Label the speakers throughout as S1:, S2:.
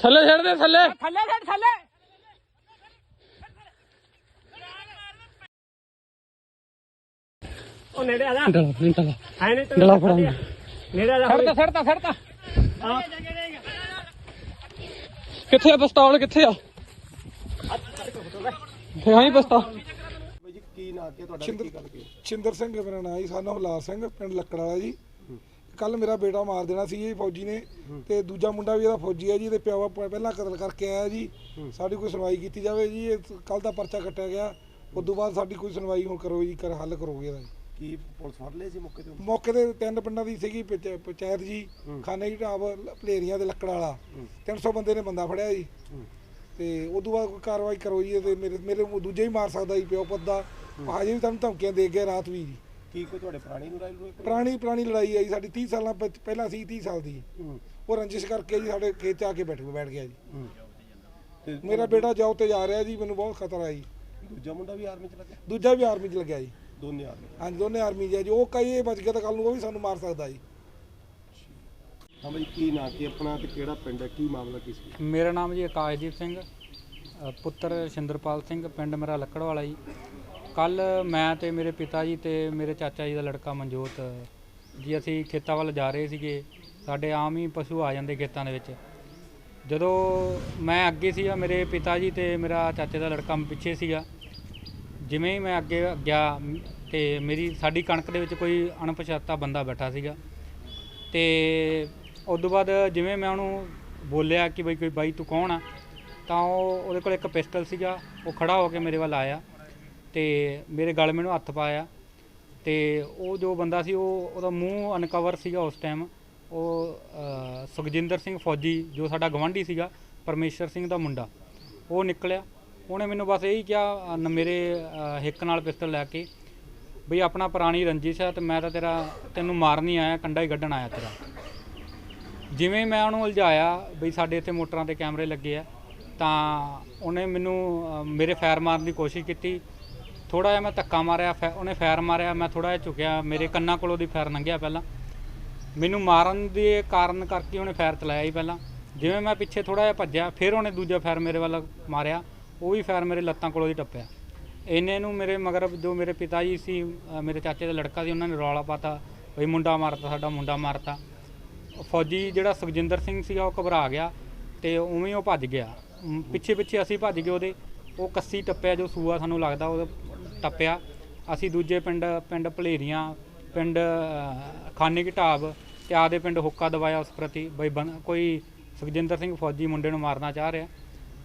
S1: ਥੱਲੇ ਛੱਡ ਦੇ ਥੱਲੇ।
S2: ਥੱਲੇ ਛੱਡ ਥੱਲੇ। ਉਹ ਨੇੜੇ ਆ ਜਾ।
S1: ਡਲਾ ਨਹੀਂ ਡਲਾ।
S2: ਆਏ ਨੇ
S1: ਡਲਾ ਫੜਾ
S2: ਨੇੜੇ ਆ ਜਾ
S1: ਕਿੱਥੇ ਆ ਪਿਸਤੌਲ ਕਿੱਥੇ ਆ? ਹਾਂ ਹੀ ਪਿਸਤੌਲ
S3: ਬਾਈ ਜੀ ਕੀ ਨਾਂ ਕੀ ਤੁਹਾਡਾ ਕੀ ਗੱਲ ਕੀ
S4: ਛਿੰਦਰ ਸਿੰਘ ਮੇਰਾ ਨਾਂ ਜੀ ਸਾਨੂੰ ਹਲਾਰ ਸਿੰਘ ਪਿੰਡ ਲੱਕੜ ਵਾਲਾ ਜੀ। ਕੱਲ ਮੇਰਾ ਬੇਟਾ ਮਾਰ ਦੇਣਾ ਸੀ ਜੀ ਫੌਜੀ ਨੇ ਤੇ ਦੂਜਾ ਮੁੰਡਾ ਵੀ ਇਹਦਾ ਫੌਜੀ ਹੈ ਜੀ ਤੇ ਪਿਓ ਪਹਿਲਾਂ ਕਤਲ ਕਰਕੇ ਆਇਆ ਜੀ। ਸਾਡੀ ਕੋਈ ਸੁਣਵਾਈ ਕੀਤੀ ਜਾਵੇ ਜੀ ਇਹ ਕੱਲ ਦਾ ਪਰਚਾ ਕੱਟਿਆ ਗਿਆ। ਉਸ ਤੋਂ ਬਾਅਦ ਸਾਡੀ ਕੋਈ ਸੁਣਵਾਈ ਹੁਣ ਕਰੋ ਜੀ ਕਰ ਹੱਲ ਕਰੋਗੇ ਇਹਦਾ।
S3: ਕੀ ਪੁਲਿਸ ਫੜ ਲਏ ਸੀ ਮੌਕੇ ਤੇ?
S4: ਮੌਕੇ ਤੇ ਤਿੰਨ ਪਿੰਡਾਂ ਦੀ ਸੀਗੀ ਪੰਚ- ਪੰਚਾਇਤ ਜੀ ਖਾਨੇ ਦੀ ਢਾਬ ਭਲੇਰੀਆਂ ਦੇ ਲੱਕੜ ਵਾਲਾ। 300 ਬੰਦੇ ਨੇ ਬੰਦਾ ਫੜਿਆ ਜੀ। ਤੇ ਉਸ ਤੋਂ ਬਾਅਦ ਕੋਈ ਕਾਰਵਾਈ ਕਰੋ ਜੀ ਤੇ ਮੇਰੇ ਮੇਰੇ ਦੂਜੇ ਹੀ ਮਾਰ ਸਕਦਾ ਜੀ ਪਿਓ ਪੁੱਤ ਦਾ। ਹਜੇ ਵੀ ਤੁਹਾਨੂੰ ਧਮਕੀਆਂ ਦੇ ਗਿਆ ਰਾਤ ਵੀ ਜੀ।
S3: ਕੀ ਕੋਈ ਤੁਹਾਡੇ ਪੁਰਾਣੀ ਨੂੰ ਰਾਇਲ ਨੂੰ
S4: ਪੁਰਾਣੀ ਪੁਰਾਣੀ ਲੜਾਈ ਜੀ ਸਾਡੀ 30 ਸਾਲਾਂ ਪਹਿ- ਪਹਿਲਾਂ ਸੀ 30 ਸਾਲ ਦੀ।
S3: ਹੂੰ।
S4: ਉਹ ਰੰਜਿਸ਼ ਕਰਕੇ ਜੀ ਸਾਡੇ ਖੇਤ 'ਚ ਆ ਕੇ ਬੈਠ ਬੈਠ ਗਿਆ ਜੀ।
S3: ਹੂੰ। ਤੇ
S4: ਮੇਰਾ ਬੇਟਾ ਜੌਬ ਤੇ ਜਾ ਰਿਹਾ ਜੀ ਮੈਨੂੰ ਬਹੁਤ ਖਤਰਾ ਹੈ ਜੀ।
S3: ਦੂਜਾ ਮੁੰਡਾ ਵੀ ਆਰਮੀ ਚ ਲੱਗਿਆ?
S4: ਦੂਜਾ ਵੀ ਆਰਮੀ 'ਚ ਲੱਗਿਆ ਜੀ।
S3: ਦੋਨੇ ਆਰਮੀ
S4: ਹਾਂਜੀ ਦੋਨੇ ਆਰਮੀ 'ਚ ਜੀ। ਉਹ ਕਈ ਇਹ ਬਚ ਗਿਆ ਤਾਂ ਕੱਲ ਨੂੰ ਉਹ ਵੀ ਸਾਨੂੰ ਮਾਰ ਸਕਦਾ ਜੀ।
S3: ਹਾਂ ਬਾਈ ਕੀ ਨਾਂ ਕੀ ਆਪਣਾ ਤੇ ਕਿਹੜਾ ਪਿੰਡ ਹੈ? ਕੀ ਮਾਮਲਾ ਕੀ ਸੀ?
S5: ਮੇਰਾ ਨਾਮ ਜੀ ਆਕਾਸ਼ਦੀਪ ਸਿੰਘ ਅ, ਪੁੱਤਰ ਸ਼ਿੰਦਰਪਾਲ ਸਿੰਘ ਪਿੰਡ ਮੇਰਾ ਲੱਕੜ ਵਾਲਾ ਜੀ। ਕੱਲ ਮੈਂ ਤੇ ਮੇਰੇ ਪਿਤਾ ਜੀ ਤੇ ਮੇਰੇ ਚਾਚਾ ਜੀ ਦਾ ਲੜਕਾ ਮਨਜੋਤ ਜੀ ਅਸੀਂ ਖੇਤਾਂ ਵੱਲ ਜਾ ਰਹੇ ਸੀਗੇ। ਸਾਡੇ ਆਮ ਹੀ ਪਸ਼ੂ ਆ ਜਾਂਦੇ ਖੇਤਾਂ ਦੇ ਵਿੱਚ। ਜਦੋਂ ਮੈਂ ਅੱਗੇ ਸੀਗਾ, ਮੇਰੇ ਪਿਤਾ ਜੀ ਤੇ ਮੇਰਾ ਚਾਚੇ ਦਾ ਲੜਕਾ ਪਿੱਛੇ ਸੀਗਾ। ਜਿਵੇਂ ਹੀ ਮੈਂ ਅੱਗੇ ਗਿਆ ਮ- ਤੇ ਮੇਰੀ, ਸਾਡੀ ਕਣਕ ਦੇ ਵਿੱਚ ਕੋਈ ਅਣਪਛਾਤਾ ਬੰਦਾ ਬੈਠਾ ਸੀਗਾ। ਤੇ ਉਸ ਤੋਂ ਬਾਅਦ ਜਿਵੇਂ ਮੈਂ ਉਹਨੂੰ ਬੋਲਿਆ ਕਿ ਬਈ ਕੋਈ ਬਾਈ ਤੂੰ ਕੌਣ ਆ, ਤਾਂ ਉਹ ਉਹਦੇ ਕੋਲ ਇੱਕ ਪਿਸਟਲ ਸੀਗਾ। ਉਹ ਖੜਾ ਹੋ ਕੇ ਮੇਰੇ ਵੱਲ ਆਇਆ। ਤੇ ਮੇਰੇ ਗਲ ਮੈਨੂੰ ਹੱਥ ਪਾਇਆ ਤੇ ਉਹ ਜੋ ਬੰਦਾ ਸੀ ਉਹ, ਉਹਦਾ ਮੂੰਹ ਅਨਕਵਰ ਸੀਗਾ ਉਸ ਟਾਈਮ ਉਹ ਸੁਖਜਿੰਦਰ ਸਿੰਘ ਫੌਜੀ, ਜੋ ਸਾਡਾ ਗਵਾਂਢੀ ਸੀਗਾ, ਪਰਮੇਸ਼ਰ ਸਿੰਘ ਦਾ ਮੁੰਡਾ, ਉਹ ਨਿਕਲਿਆ। ਉਹਨੇ ਮੈਨੂੰ ਬਸ ਇਹੀ ਕਿਹਾ ਨ- ਮੇਰੇ ਹਿੱਕ ਨਾਲ ਪਿਸਤਲ ਲੈ ਕੇ, ਬਈ ਆਪਣਾ ਪੁਰਾਣੀ ਰੰਜਿਸ਼ ਹੈ ਤੇ ਮੈਂ ਤਾਂ ਤੇਰਾ, ਤੈਨੂੰ ਮਾਰਨ ਨਹੀਂ ਆਇਆ, ਕੰਡਾ ਹੀ ਕੱਢਣ ਆਇਆ ਤੇਰਾ। ਜਿਵੇਂ ਮੈਂ ਉਹਨੂੰ ਉਲਝਾਇਆ, ਬਈ ਸਾਡੇ ਇੱਥੇ ਮੋਟਰਾਂ ਤੇ ਕੈਮਰੇ ਲੱਗੇ ਆ, ਤਾਂ ਉਹਨੇ ਮੈਨੂੰ ਮੇਰੇ ਫਾਇਰ ਮਾਰਨ ਦੀ ਕੋਸ਼ਿਸ਼ ਕੀਤੀ। ਥੋੜਾ ਜਿਹਾ ਮੈਂ ਧੱਕਾ ਮਾਰਿਆ ਫੈ- ਉਹਨੇ ਫਾਇਰ ਮਾਰਿਆ ਮੈਂ ਥੋੜਾ ਜਿਹਾ ਝੁਕਿਆ ਮੇਰੇ ਕੰਨਾਂ ਕੋਲੋਂ ਦੀ ਫਾਇਰ ਲੰਘਿਆ ਪਹਿਲਾਂ। ਮੈਨੂੰ ਮਾਰਨ ਦੇ ਕਾਰਨ ਕਰਕੇ ਉਹਨੇ ਫਾਇਰ ਚਲਾਇਆ ਹੀ ਪਹਿਲਾਂ। ਜਿਵੇਂ ਮੈਂ ਪਿੱਛੇ ਥੋੜਾ ਜਿਹਾ ਭੱਜਿਆ ਫਿਰ ਉਹਨੇ ਦੂਜਾ ਫਾਇਰ ਮੇਰੇ ਵੱਲ ਮਾਰਿਆ ਉਹ ਵੀ ਫਾਇਰ ਮੇਰੇ ਲੱਤਾਂ ਕੋਲੋਂ ਦੀ ਟੱਪਿਆ। ਇੰਨੇ ਨੂੰ ਮੇਰੇ ਮਗਰ ਜੋ ਮੇਰੇ ਪਿਤਾ ਜੀ ਸੀ ਅ, ਮੇਰੇ ਚਾਚੇ ਦਾ ਲੜਕਾ ਸੀ ਉਹਨਾਂ ਨੇ ਰੌਲਾ ਪਾਤਾ ਬਈ ਮੁੰਡਾ ਮਾਰਤਾ ਸਾਡਾ ਮੁੰਡਾ ਮਾਰਤਾ। ਫੌਜੀ ਜਿਹੜਾ ਸੁਖਜਿੰਦਰ ਸਿੰਘ ਸੀਗਾ ਉਹ ਘਬਰਾ ਗਿਆ ਤੇ ਉਵੇਂ ਹੀ ਉਹ ਭੱਜ ਗਿਆ। ਪਿੱਛੇ ਪਿੱਛੇ ਅਸੀਂ ਭੱਜ ਗਏ ਉਹਦੇ। ਉਹ ਕੱਸੀ ਟੱਪਿਆ ਜੋ ਸੂਆ ਸਾਨੂੰ ਲੱਗਦਾ ਉਹ ਟੱਪਿਆ। ਅਸੀਂ ਦੂਜੇ ਪਿੰਡ ਪਿੰਡ ਭਲੇਰੀਆਂ ਪਿੰਡ ਅ, ਖਾਨੇ ਕੀ ਢਾਬ ਤੇ ਆਦੇ ਪਿੰਡ ਹੁੱਕਾ ਦਵਾਇਆ ਉਸ ਪ੍ਰਤੀ। ਬਈ ਬੰ- ਕੋਈ ਸੁਖਜਿੰਦਰ ਸਿੰਘ ਫੌਜੀ ਮੁੰਡੇ ਨੂੰ ਮਾਰਨਾ ਚਾਹ ਰਿਹਾ।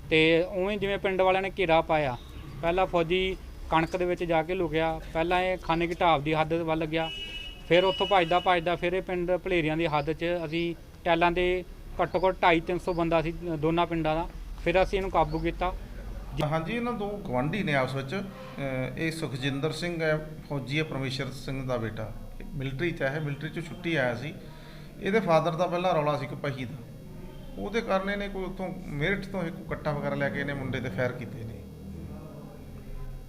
S5: ਤੇ ਉਵੇਂ ਜਿਵੇਂ ਪਿੰਡ ਵਾਲਿਆਂ ਨੇ ਘੇਰਾ ਪਾਇਆ ਪਹਿਲਾਂ ਫੌਜੀ ਕਣਕ ਦੇ ਵਿੱਚ ਜਾ ਕੇ ਲੁਕਿਆ ਪਹਿਲਾਂ ਇਹ ਖਾਨੇ ਕੀ ਢਾਬ ਦੀ ਹੱਦ ਵੱਲ ਗਿਆ। ਫਿਰ ਉੱਥੋਂ ਭੱਜਦਾ ਭੱਜਦਾ ਫਿਰ ਇਹ ਪਿੰਡ ਭਲੇਰੀਆਂ ਦੀ ਹੱਦ 'ਚ ਅਸੀਂ ਟੈਲਾਂ ਦੇ ਘੱਟੋ ਘੱਟ 2.5 300 ਬੰਦਾ ਸੀ ਦੋਨਾਂ ਪਿੰਡਾਂ ਦਾ। ਫਿਰ ਅਸੀਂ ਇਹਨੂੰ ਕਾਬੂ ਕੀਤਾ।
S6: ਹਾਂਜੀ ਇਹਨਾਂ ਦੋ ਗਵਾਂਢੀ ਨੇ ਆਪਸ ਵਿੱਚ ਇਹ ਸੁਖਜਿੰਦਰ ਸਿੰਘ ਹੈ ਫੌਜੀ ਹੈ ਪਰਮੇਸ਼ਰ ਸਿੰਘ ਦਾ ਬੇਟਾ। ਮਿਲਟਰੀ ਚ ਹੈ ਮਿਲਟਰੀ ਚੋਂ ਛੁੱਟੀ ਆਇਆ ਸੀ। ਇਹਦੇ ਫਾਦਰ ਦਾ ਪਹਿਲਾਂ ਰੌਲਾ ਸੀ ਕਪਹੀ ਦਾ। ਉਹਦੇ ਕਾਰਨ ਇਹਨੇ ਕੋਈ ਉੱਥੋਂ ਮੇਰਠ ਤੋਂ ਇੱਕ ਕੱਟਾ ਵਗੈਰਾ ਲੈ ਕੇ ਇਹਨੇ ਮੁੰਡੇ ਤੇ ਫਾਇਰ ਕੀਤੇ ਨੇ।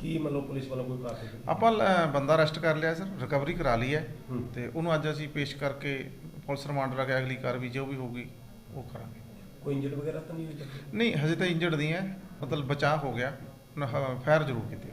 S3: ਕੀ ਮਤਲਬ ਪੁਲਿਸ ਵੱਲੋਂ ਕੋਈ ਕਾਰਵਾਈ
S6: ਆਪਾਂ ਬੰਦਾ ਅਰੈਸਟ ਕਰ ਲਿਆ ਸਰ ਰਿਕਵਰੀ ਕਰਾ ਲਈ ਹੈ।
S3: ਹੂੰ।
S6: ਤੇ ਉਹਨੂੰ ਅੱਜ ਅਸੀਂ ਪੇਸ਼ ਕਰਕੇ ਪੁਲਿਸ ਰਿਮਾਂਡ ਲੈ ਕੇ ਅਗਲੀ ਕਾਰਵਾਈ ਜੋ ਵੀ ਹੋਊਗੀ ਉਹ ਕਰਾਂਗੇ।
S3: ਕੋਈ ਇੰਜਰਡ ਵਗੈਰਾ ਤਾਂ ਨਹੀਂ ਹੋਈ?
S6: ਨਹੀਂ ਹਜੇ ਤਾਂ ਇੰਜਰਡ ਨਹੀਂ ਹੈ। ਮਤਲਬ ਬਚਾਅ ਹੋ ਗਿਆ ਫਾਇਰ ਜ਼ਰੂਰ ਕੀਤੀ